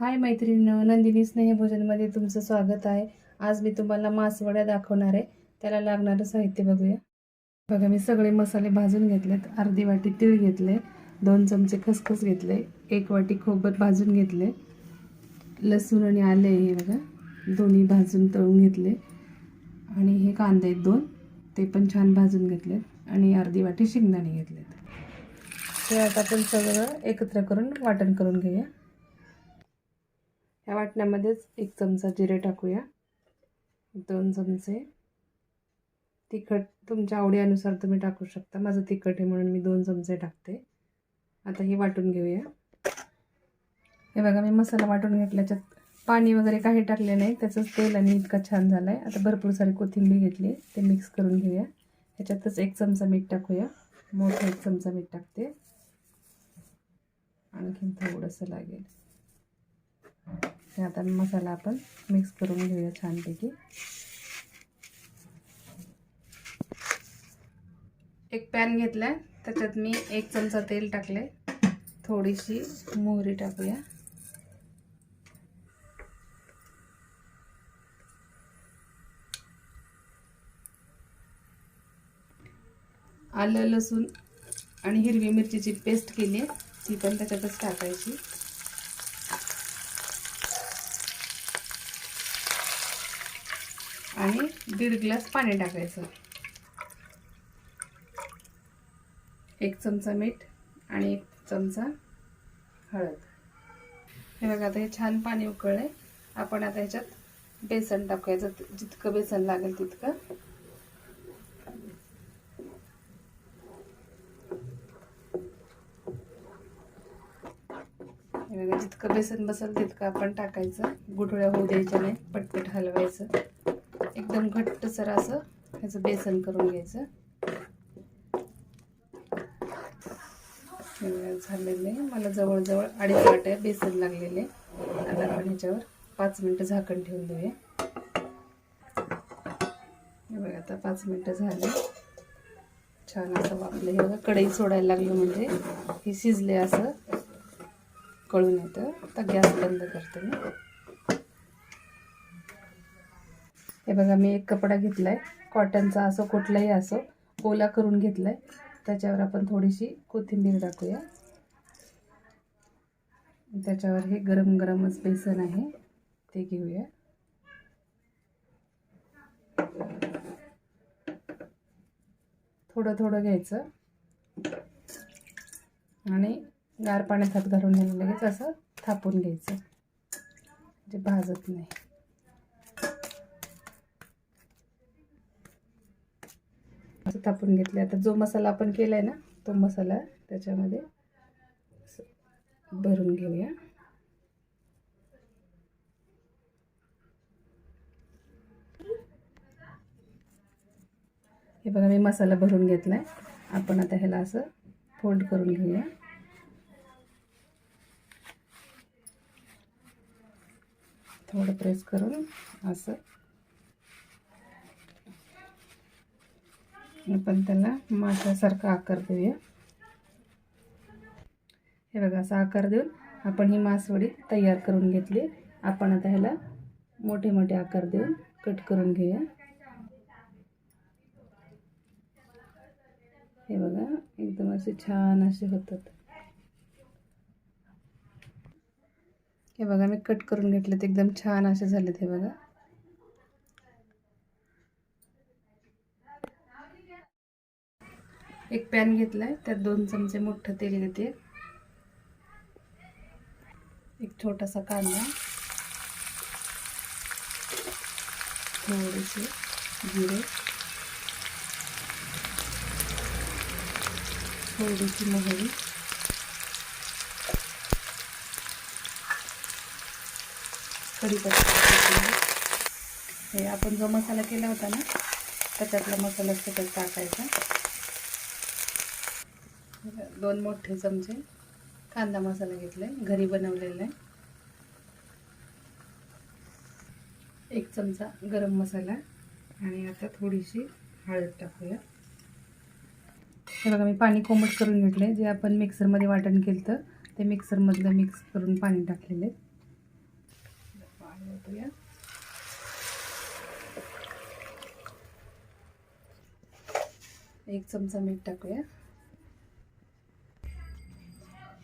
हाय मैत्रिणींनो नंदिनी स्नेहभोजनमध्ये तुमचं स्वागत आहे. आज मी तुम्हाला मासवड्या दाखवणार आहे. त्याला लागणारं साहित्य बघूया. बघा मी सगळे मसाले भाजून घेतलेत. अर्धी वाटी तीळ घेतले. दोन चमचे खसखस घेतले. एक वाटी खोबत भाजून घेतले. लसूण आणि आले हे बघा दोन्ही भाजून तळून घेतले. आणि हे कांदे आहेत दोन ते पण छान भाजून घेतलेत. आणि अर्धी वाटी शेंगदाणे घेतलेत. ते आता आपण सगळं एकत्र करून वाटण करून घेऊया. या वाटण्यामध्येच एक चमचा जिरे टाकूया. दोन चमचे. तिखट तुमच्या आवडीनुसार तुम्ही टाकू शकता. माझं तिखट आहे म्हणून मी दोन चमचे टाकते. आता हे वाटून घेऊया. हे बघा मी मसाला वाटून घेतल्याच्यात पाणी वगैरे काही टाकले नाही. त्याचंच तेल आणि इतका छान झाला आहे आता भरपूर सारी कोथिंबीर घेतली ते मिक्स करून घेऊया. ह्याच्यातच एक चमचा मीठ टाकूया. मोठा एक चमचा मीठ टाकते. आणखीन थोडंसं लागेल. आता मसाला आपण मिक्स करून घेऊया छानपैकी. एक पॅन घेतला त्याच्यात मी एक चमचा तेल टाकले थोडीशी मोहरी टाकूया. आलं लसूण आणि हिरवी मिरचीची पेस्ट केली आहे ती पण त्याच्यातच टाकायची. आणि दीड ग्लास पाणी टाकायचं. एक चमचा मीठ आणि एक चमचा हळद. हे बघा आता हे छान पाणी उकळले आपण आता ह्याच्यात बेसन टाकायचं. जितकं बेसन लागेल तितकं. हे बघा जितकं बेसन बसेल तितकं आपण टाकायचं. गुठळ्या होऊ द्यायच्या नाही. पटपट हलवायचं. एकदम घट्टसर असं ह्याचं बेसन करून घ्यायचं. झालेलं आहे. मला जवळजवळ अडीच वाट्या बेसन लागलेले आता आपण ह्याच्यावर पाच मिनटं झाकण ठेवून देऊया. हे बघा आता पाच मिनटं झाले. छान असं वापलं हे बघा कढई सोडायला लागलं म्हणजे हे शिजले असं. कळून येतं. आता गॅस बंद करते मी. हे बघा मी एक कपडा घेतला आहे कॉटनचा असो कुठलाही असो ओला करून घेतला आहे त्याच्यावर आपण थोडीशी कोथिंबीर टाकूया. त्याच्यावर हे गरम गरमच बेसन आहे ते घेऊया. थोडं थोडं घ्यायचं. आणि गार पाण्यात हात घालून घ्यायला लगेच असं थापून घ्यायचं. म्हणजे भाजत नाही. असं थापून घेतलं. आता जो मसाला आपण केला आहे ना तो मसाला त्याच्यामध्ये भरून घेऊया. हे बघा मी मसाला भरून घेतला आहे आपण आता ह्याला असं फोल्ड करून घेऊया. थोडं प्रेस करून असं आपण त्याला माशासारखा आकार देऊया. हे बघा असा आकार देऊन आपण ही मासवडी तयार करून घेतली. आपण आता ह्याला मोठे मोठे आकार देऊन कट करून घेऊया. हे बघा एकदम असे छान असे होतात. हे बघा मी कट करून घेतलेत एकदम छान असे झालेत हे बघा. एक पॅन घेतलाय त्यात दोन चमचे मोठं तेल घेते. एक छोटासा कांदा. थोडेसे जिरे. थोडीशी मोहरी. कढीपत्ता हे आपण जो मसाला केला होता ना त्याच्यातला मसाला सगळं टाकायचा. दोन मोठे चमचे कांदा मसाला घेतला आहे घरी बनवलेला आहे. एक चमचा गरम मसाला आणि आता थोडीशी हळद टाकूया. बघा मी पाणी कोमट करून घेतले जे आपण मिक्सरमध्ये वाटण केलं तर ते मिक्सरमधलं मिक्स करून पाणी टाकलेलं आहे. टाकूया एक चमचा मीठ टाकूया.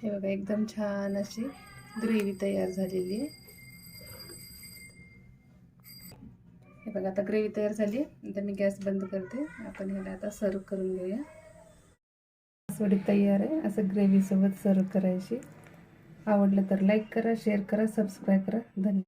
हे बघा एकदम छान अशी ग्रेव्ही तयार झालेली आहे. हे बघा आता ग्रेव्ही तयार झाली आता मी गॅस बंद करते. आपण ह्याला आता सर्व करून घेऊया. सोडी तयार आहे. असं ग्रेव्हीसोबत सर्व करायची. आवडलं तर लाईक करा शेअर करा सबस्क्राईब करा. धन्यवाद.